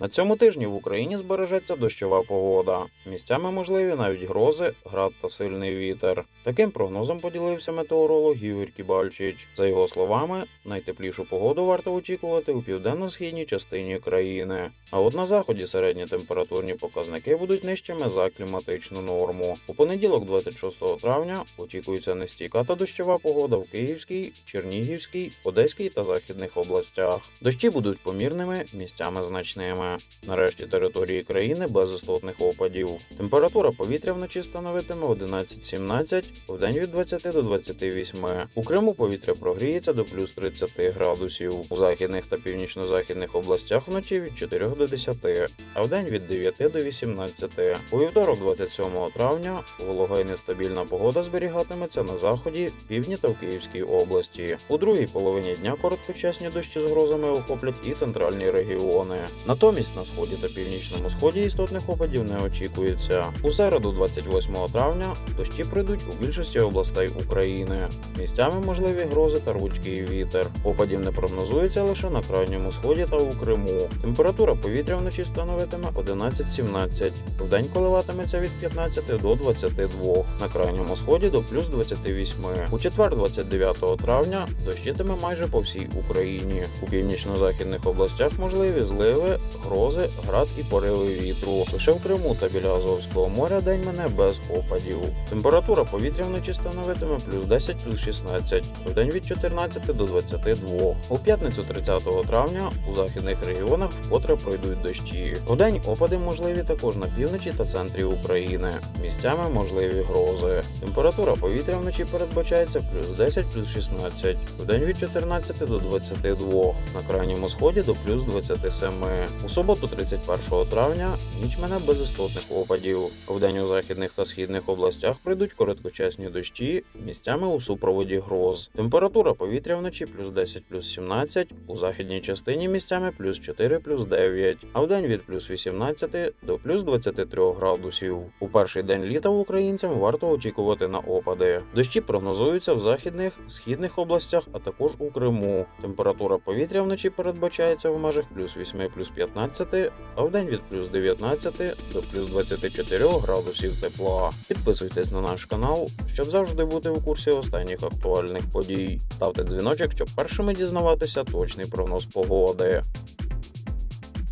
На цьому тижні в Україні збережеться дощова погода. Місцями можливі навіть грози, град та сильний вітер. Таким прогнозом поділився метеоролог Ігор Кібальчич. За його словами, найтеплішу погоду варто очікувати у південно-східній частині країни. А от на заході середні температурні показники будуть нижчими за кліматичну норму. У понеділок, 26 травня, очікується нестійка та дощова погода в Київській, Чернігівській, Одеській та Західних областях. Дощі будуть помірними, місцями значними. Нарешті території країни без істотних опадів. Температура повітря вночі становитиме 11-17, вдень від 20 до 28. У Криму повітря прогріється до плюс 30 градусів. У західних та північно-західних областях вночі від 4 до 10, а вдень від 9 до 18. У вівторок, 27 травня, волога і нестабільна погода зберігатиметься на заході, півдні та в Київській області. У другій половині дня короткочасні дощі з грозами охоплять і центральні регіони. Натомість на сході та північному сході істотних опадів не очікується. У середу, 28 травня, дощі прийдуть у більшості областей України. Місцями можливі грози та ручкий вітер. Опадів не прогнозується лише на крайньому сході та у Криму. Температура повітря вночі становитиме 11-17, вдень коливатиметься від 15 до 22, на крайньому сході до плюс 28. У четвер, 29 травня, дощитиме майже по всій Україні. У північно-західних областях можливі зливи, грози, град і пориви вітру. Лише в Криму та біля Азовського моря день мене без опадів. Температура повітря вночі становитиме плюс 10 плюс 16, вдень від 14 до 22. У п'ятницю 30 травня у західних регіонах вкотре пройдуть дощі. Вдень опади можливі також на півночі та центрі України. Місцями можливі грози. Температура повітря вночі передбачається плюс 10 плюс 16, вдень від 14 до 22, на крайньому сході до плюс 27. Суботу, 31 травня, ніч мене без істотних опадів. Вдень у західних та східних областях прийдуть короткочасні дощі, місцями у супроводі гроз. Температура повітря вночі плюс 10 плюс 17, у західній частині місцями плюс 4 плюс 9, а вдень від плюс 18 до плюс 23 градусів. У перший день літа українцям варто очікувати на опади. Дощі прогнозуються в західних, східних областях, а також у Криму. Температура повітря вночі передбачається в межах плюс 8 плюс 15, а вдень від плюс 19 до плюс 24 градусів тепла. Підписуйтесь на наш канал, щоб завжди бути у курсі останніх актуальних подій. Ставте дзвіночок, щоб першими дізнаватися точний прогноз погоди.